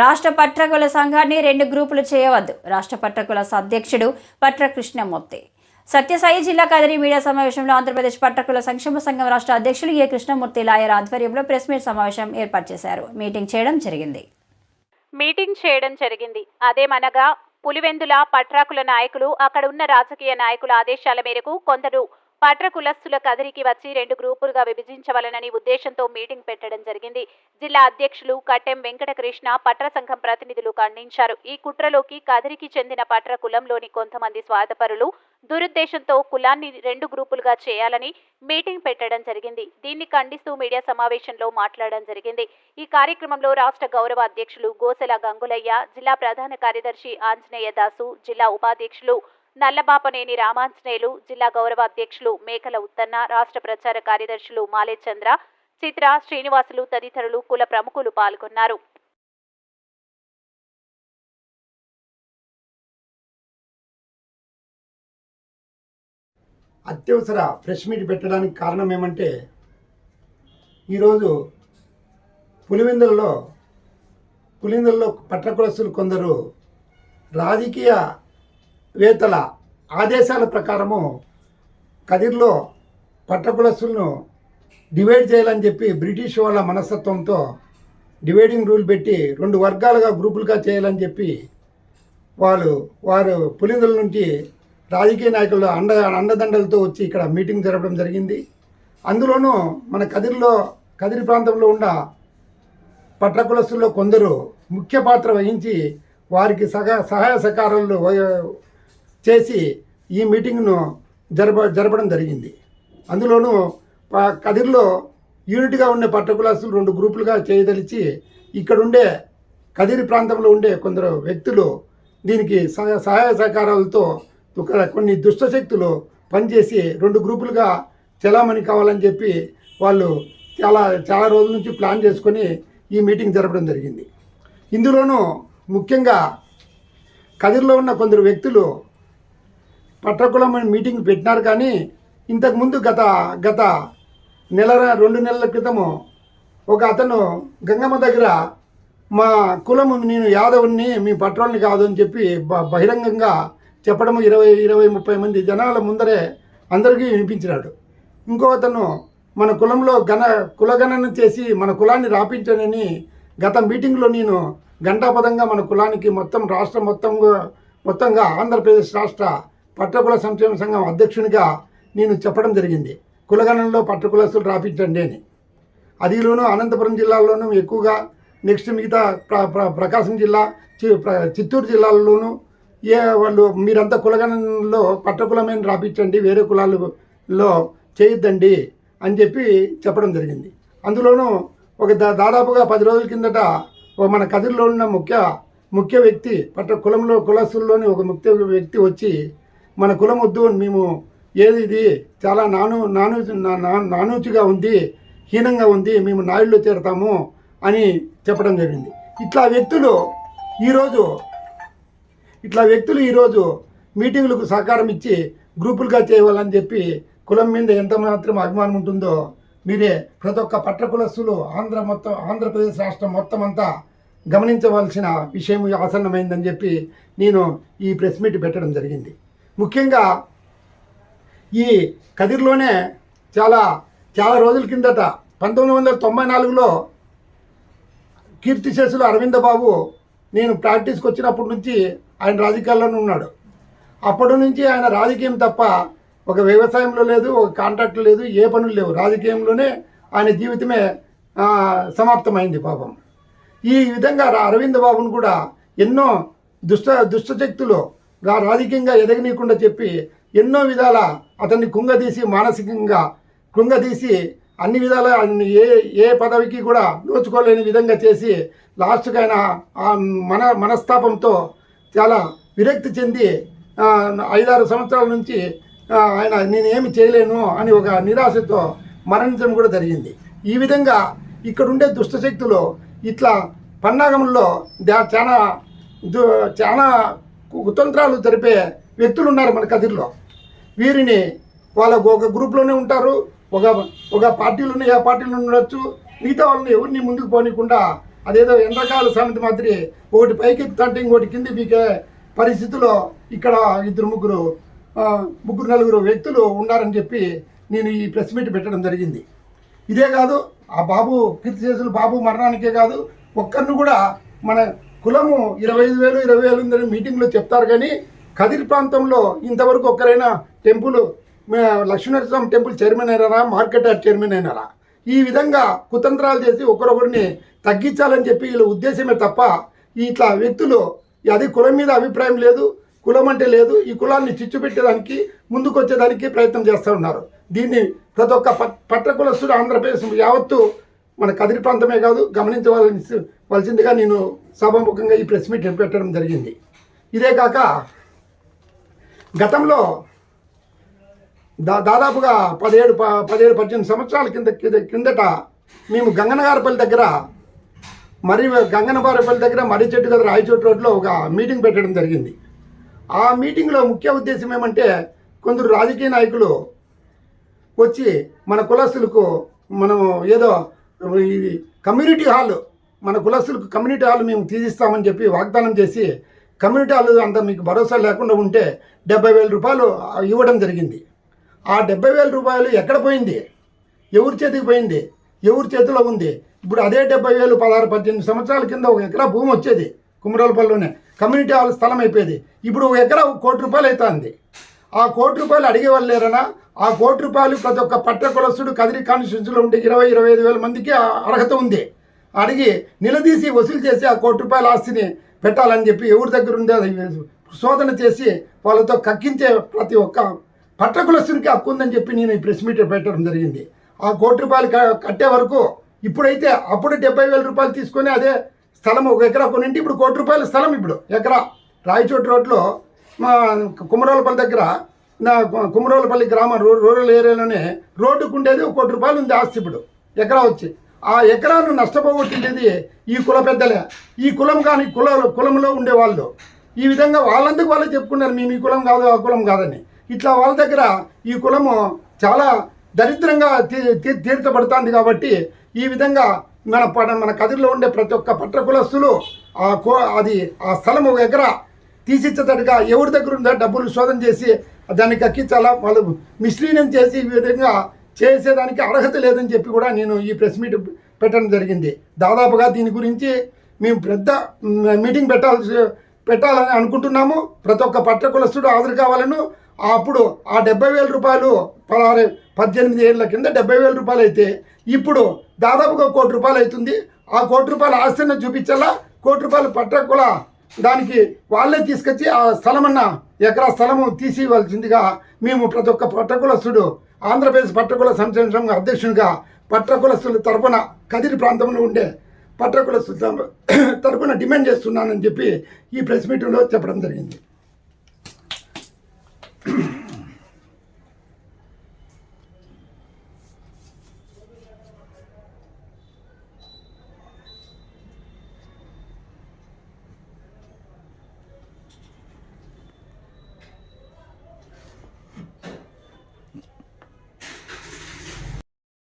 రాష్ట్ర పట్రకుల సంఘాన్ని రెండు గ్రూపులు చేయవద్దు. రాష్ట్ర పట్రకుల అధ్యక్షుడు పట్ర కృష్ణమూర్తి. సత్యసాయి జిల్లా కదిరి మీడియా సమావేశంలో ఆంధ్రప్రదేశ్ పట్టకుల సంక్షేమ సంఘం రాష్ట్ర అధ్యక్షులు ఏ కృష్ణమూర్తి లాయర్ ఆధ్వర్యంలో ప్రెస్ మీట్ సమావేశం ఏర్పాటు చేశారు. మీటింగ్ చేయడం జరిగింది. మీటింగ్ చేయడం జరిగింది. అదేమనగా పులివెందుల పట్రాకుల నాయకులు అక్కడ ఉన్న రాజకీయ నాయకుల ఆదేశాల మేరకు కొందరు పట్ర కులస్తుల కదిరికి వచ్చి రెండు గ్రూపులుగా విభజించవలనని ఉద్దేశంతో మీటింగ్ పెట్టడం జరిగింది. జిల్లా అధ్యక్షులు కట్టెం వెంకటకృష్ణ పట్ర సంఘం ప్రతినిధులు ఖండించారు. ఈ కుట్రలోకి కదిరికి చెందిన పట్ర కులంలోని కొంతమంది స్వార్థపరులు దురుద్దేశంతో కులాన్ని రెండు గ్రూపులుగా చేయాలని మీటింగ్ పెట్టడం జరిగింది. దీన్ని ఖండిస్తూ మీడియా సమావేశంలో మాట్లాడడం జరిగింది. ఈ కార్యక్రమంలో రాష్ట్ర గౌరవ అధ్యక్షులు గోసెల గంగులయ్య జిల్లా ప్రధాన కార్యదర్శి ఆంజనేయ దాసు జిల్లా ఉపాధ్యక్షులు నల్లబాపనేని రామాంజనేయులు జిల్లా గౌరవ అధ్యక్షులు మేకల ఉత్తన్న రాష్ట్ర ప్రచార కార్యదర్శులు మాలేచంద్ర చిత్ర శ్రీనివాసులు తదితరులు కుల ప్రముఖులు పాల్గొన్నారు. అత్యవసర ప్రెస్ మీట్ పెట్టడానికి కారణం ఏమంటే ఈరోజు పులివెందులలో పులివెందులలో పట్టకులస్తులు కొందరు రాజకీయ వేతల ఆదేశాల ప్రకారము కదిర్లో పట్టకులస్తులను డివైడ్ చేయాలని చెప్పి బ్రిటిష్ వాళ్ళ మనస్తత్వంతో డివైడింగ్ రూల్ పెట్టి రెండు వర్గాలుగా గ్రూపులుగా చేయాలని చెప్పి వాళ్ళు వారు పులిందుల నుంచి రాజకీయ నాయకులు అండ అండదండలతో వచ్చి ఇక్కడ మీటింగ్ జరపడం జరిగింది. అందులోనూ మన కదిరిలో కదిరి ప్రాంతంలో ఉన్న పట్టకులసుల్లో కొందరు ముఖ్య పాత్ర వహించి వారికి సహా సహాయ సహకారాలు చేసి ఈ మీటింగ్ను జరప జరపడం జరిగింది. అందులోనూ ప- కదిరిలో యూనిట్గా ఉండే పట్టకులాస్తులు రెండు గ్రూపులుగా చేయదలిచి ఇక్కడుండే కదిరి ప్రాంతంలో ఉండే కొందరు వ్యక్తులు దీనికి సహాయ సహకారాలతో ఒక కొన్ని దుష్టశక్తులు పనిచేసి రెండు గ్రూపులుగా చలామణి కావాలని చెప్పి వాళ్ళు చాలా చాలా రోజుల నుంచి ప్లాన్ చేసుకొని ఈ మీటింగ్ జరపడం జరిగింది. ఇందులోనూ ముఖ్యంగా కదిరిలో ఉన్న కొందరు వ్యక్తులు పట్టకులమైన మీటింగ్ పెట్టినారు కానీ ఇంతకుముందు గత గత నెల రెండు నెలల క్రితము ఒక అతను గంగమ్మ దగ్గర మా కులము నేను యాదవుని మీ పట్రోల్ని కాదు అని చెప్పి బ- బహిరంగంగా చెప్పడము ఇరవై ఇరవై ముప్పై మంది జనాల ముందరే అందరికీ వినిపించినాడు. ఇంకో అతను మన కులంలో గణ కులగణన చేసి మన కులాన్ని రాపించానని గత మీటింగ్లో నేను గంటాపదంగా మన కులానికి మొత్తం రాష్ట్రం మొత్తంగా మొత్తంగా ఆంధ్రప్రదేశ్ రాష్ట్ర పట్టకుల సంక్షేమ సంఘం అధ్యక్షునిగా నేను చెప్పడం జరిగింది. కులగణంలో పట్టకులస్తులు రాపించండి అని. అదిలోనూ అనంతపురం జిల్లాలోనూ ఎక్కువగా నెక్స్ట్ మిగతా ప్ర ప్రకాశం జిల్లా చి- చిత్తూరు జిల్లాల్లోనూ ఏ వాళ్ళు మీరంతా కులగణంలో పట్టకులమైన రాపించండి వేరే కులాలలో చేయొద్దండి అని చెప్పి చెప్పడం జరిగింది. అందులోనూ ఒక దా దాదాపుగా పది రోజుల కిందట మన కదిరిలో ఉన్న ముఖ్య ముఖ్య వ్యక్తి పట్ట కులంలో కులస్తుల్లోని ఒక ముఖ్య వ్యక్తి వచ్చి మన కులం వద్దు మేము ఏది ఇది చాలా నాను నాను నా- నానూచిగా ఉంది హీనంగా ఉంది మేము నాయుళ్ళు చేరతాము అని చెప్పడం జరిగింది. ఇట్లా వ్యక్తులు ఈరోజు ఇట్లా వ్యక్తులు ఈరోజు మీటింగులకు సహకారం ఇచ్చి గ్రూపులుగా చేయవాలని చెప్పి కులం మీద ఎంత మాత్రం అభిమానం ఉంటుందో మీరే ప్రతి ఒక్క పట్ట కులస్తులు ఆంధ్ర మొత్తం ఆంధ్రప్రదేశ్ రాష్ట్రం మొత్తం అంతా గమనించవలసిన విషయం ఆసన్నమైందని చెప్పి నేను ఈ ప్రెస్ మీట్ పెట్టడం జరిగింది. ముఖ్యంగా ఈ కదిర్లోనే చాలా చాలా రోజుల కిందట పంతొమ్మిది వందల తొంభై నాలుగులో కీర్తిశేషులు అరవింద బాబు నేను ప్రాక్టీస్కి వచ్చినప్పటి నుంచి ఆయన రాజకీయాల్లోనే ఉన్నాడు. అప్పటి నుంచి ఆయన రాజకీయం తప్ప ఒక వ్యవసాయంలో లేదు ఒక కాంట్రాక్ట్ లేదు ఏ పనులు లేవు. రాజకీయంలోనే ఆయన జీవితమే సమాప్తమైంది పాపం. ఈ విధంగా అరవింద బాబును కూడా ఎన్నో దుష్ట దుష్టశక్తులు రాజకీయంగా ఎదగనీయకుండా చెప్పి ఎన్నో విధాల అతన్ని కుంగదీసి మానసికంగా కృంగదీసి అన్ని విధాల ఏ ఏ పదవికి కూడా నోచుకోలేని విధంగా చేసి లాస్ట్కి ఆయన ఆ మన మనస్తాపంతో చాలా విరక్తి చెంది ఐదారు సంవత్సరాల నుంచి ఆయన నేనేమి చేయలేను అని ఒక నిరాశతో మరణించడం కూడా జరిగింది. ఈ విధంగా ఇక్కడుండే దుష్టశక్తులు ఇట్లా పన్నాగంలో చాలా దు చాలా కుతంత్రాలు జరిపే వ్యక్తులు ఉన్నారు మన కదిరిలో. వీరిని వాళ్ళ ఒక గ్రూప్లోనే ఉంటారు ఒక ఒక పార్టీలోనే ఏ పార్టీలో ఉండొచ్చు మిగతా వాళ్ళని ఎవరిని ముందుకు పోనీకుండా అదేదో ఎండ్రకాల సమితి మాదిరి ఒకటి పైకి ఎక్కుతుంటే ఇంకోటి కింది పీకే పరిస్థితిలో ఇక్కడ ఇద్దరు ముగ్గురు ముగ్గురు నలుగురు వ్యక్తులు ఉన్నారని చెప్పి నేను ఈ ప్రెస్ మీట్ పెట్టడం జరిగింది. ఇదే కాదు ఆ బాబు కీర్తి చేసిన బాబు మరణానికే కాదు ఒక్కరిని కూడా మన కులము ఇరవై ఐదు వేలు ఇరవై వేలు ఉందని మీటింగ్లో చెప్తారు కానీ కదిరి ప్రాంతంలో ఇంతవరకు ఒక్కరైనా టెంపుల్ లక్ష్మీనరస్వామి టెంపుల్ చైర్మన్ అయినారా మార్కెట్ యార్డ్ చైర్మన్ అయినారా? ఈ విధంగా కుతంత్రాలు చేసి ఒకరొకరిని తగ్గించాలని చెప్పి వీళ్ళ ఉద్దేశమే తప్ప ఇట్లా వ్యక్తులు అది కులం మీద అభిప్రాయం లేదు కులం అంటే లేదు ఈ కులాన్ని చిచ్చు పెట్టేదానికి ముందుకొచ్చేదానికి ప్రయత్నం చేస్తూ ఉన్నారు. దీన్ని ప్రతి ఒక్క పట్ పట్ట కులస్తుడు ఆంధ్రప్రదేశ్ యావత్తు మన కదిరి ప్రాంతమే కాదు గమనించవాలని వలసిందిగా నేను సభాముఖంగా ఈ ప్రెస్ మీట్ పెట్టడం జరిగింది. ఇదే కాక గతంలో దా దాదాపుగా పదిహేడు ప పదిహేడు పద్దెనిమిది సంవత్సరాల కింద కింద- కిందట మేము గంగనగారపల్లి దగ్గర మరి గంగనగారపల్లి దగ్గర మర్రి చెట్టు దగ్గర రాయచోటు రోడ్లో ఒక మీటింగ్ పెట్టడం జరిగింది. ఆ మీటింగ్లో ముఖ్య ఉద్దేశం ఏమంటే కొందరు రాజకీయ నాయకులు వచ్చి మన కులస్తులకు మనం ఏదో ఇది కమ్యూనిటీ హాల్ మన కులస్తులకు కమ్యూనిటీ హాల్ మేము తీసిస్తామని చెప్పి వాగ్దానం చేసి కమ్యూనిటీ హాల్ అంత మీకు భరోసా లేకుండా ఉంటే డెబ్బై వేల రూపాయలు ఇవ్వడం జరిగింది. ఆ డెబ్బై వేల రూపాయలు ఎక్కడ పోయింది? ఎవరి చేతికి పోయింది? ఎవరి చేతిలో ఉంది? ఇప్పుడు అదే డెబ్బై వేలు పదహారు పద్దెనిమిది సంవత్సరాల కింద ఒక ఎకరా భూమి వచ్చేది కుమరాలపల్లిలోనే. కమ్యూనిటీ హాల్ స్థలం అయిపోయేది. ఇప్పుడు ఒక ఎకరా ఒక కోటి రూపాయలు అవుతుంది. ఆ కోటి రూపాయలు అడిగే వాళ్ళు లేరనా? ఆ కోటి రూపాయలు ప్రతి ఒక్క పట్ట కులస్తుడు కదిరి కాన్స్టిట్యూన్సీలో ఉండే ఇరవై ఇరవై ఐదు వేల మందికి అర్హత ఉంది. అడిగి నిలదీసి వసూలు చేసి ఆ కోటి రూపాయల ఆస్తిని పెట్టాలని చెప్పి ఎవరి దగ్గర ఉందో అది శోధన చేసి వాళ్ళతో కక్కించే ప్రతి ఒక్క పట్టకులస్తునికి హక్కు ఉందని చెప్పి నేను ఈ ప్రెస్ మీట్ పెట్టడం జరిగింది. ఆ కోటి రూపాయలు కట్టే వరకు ఇప్పుడైతే అప్పుడు డెబ్బై వేల రూపాయలు తీసుకొని అదే స్థలం ఒక ఎకరా కొనింటి ఇప్పుడు కోటి రూపాయల స్థలం ఇప్పుడు ఎకరా. రాయచోటి రోడ్లో మా కుమరోలపల్లి దగ్గర నా కుమరోలపల్లి గ్రామం రూ రూరల్ ఏరియాలోనే రోడ్డుకు ఉండేది ఒక కోటి రూపాయలు ఉంది ఆస్తి ఇప్పుడు. ఎకరా వచ్చి. ఆ ఎకరాను నష్టపోగొట్టిండేది ఈ కుల పెద్దలే. ఈ కులం కానీ కుల కులంలో ఉండేవాళ్ళు. ఈ విధంగా వాళ్ళందుకు వాళ్ళే చెప్పుకున్నారు మేము ఈ కులం కాదు ఆ కులం కాదని. ఇట్లా వాళ్ళ దగ్గర ఈ కులము చాలా దరిద్రంగా తీ తీర్చబడుతుంది కాబట్టి ఈ విధంగా మన పడ మన కదిరిలో ఉండే ప్రతి ఒక్క పట్ట కులస్తులు ఆ కో అది ఆ స్థలం ఒక ఎకరా తీసిచ్చేటట్టుగా ఎవరి దగ్గర ఉందో డబ్బులు శోధన చేసి దాన్ని కక్కించాలా? వాళ్ళు మిస్లీనం చేసి ఈ విధంగా చేసేదానికి అర్హత లేదని చెప్పి కూడా నేను ఈ ప్రెస్ మీట్ పెట్టడం జరిగింది. దాదాపుగా దీని గురించి మేము పెద్ద మీటింగ్ పెట్టాల్సి పెట్టాలని అనుకుంటున్నాము. ప్రతి ఒక్క పట్టకులస్తుడు హాజరు కావాలను. అప్పుడు ఆ డెబ్బై వేల రూపాయలు పదహారు పద్దెనిమిది ఏళ్ళ కింద డెబ్బై వేల రూపాయలు అయితే ఇప్పుడు దాదాపుగా కోటి రూపాయలు అవుతుంది. ఆ కోటి రూపాయల ఆస్తిని చూపించాలా? కోటి రూపాయలు పట్టకుల దానికి వాళ్ళే తీసుకొచ్చి ఆ స్థలమన్న ఎకరా స్థలము తీసి ఇవ్వాల్సిందిగా మేము ప్రతి ఒక్క పట్టకులస్తుడు ఆంధ్రప్రదేశ్ పట్టకుల సంక్షేమ సంఘ అధ్యక్షునిగా పట్టకులస్తుల తరపున కదిరి ప్రాంతంలో ఉండే పట్టకులస్తుల తరపున డిమాండ్ చేస్తున్నానని చెప్పి ఈ ప్రెస్ మీటింగ్లో చెప్పడం జరిగింది.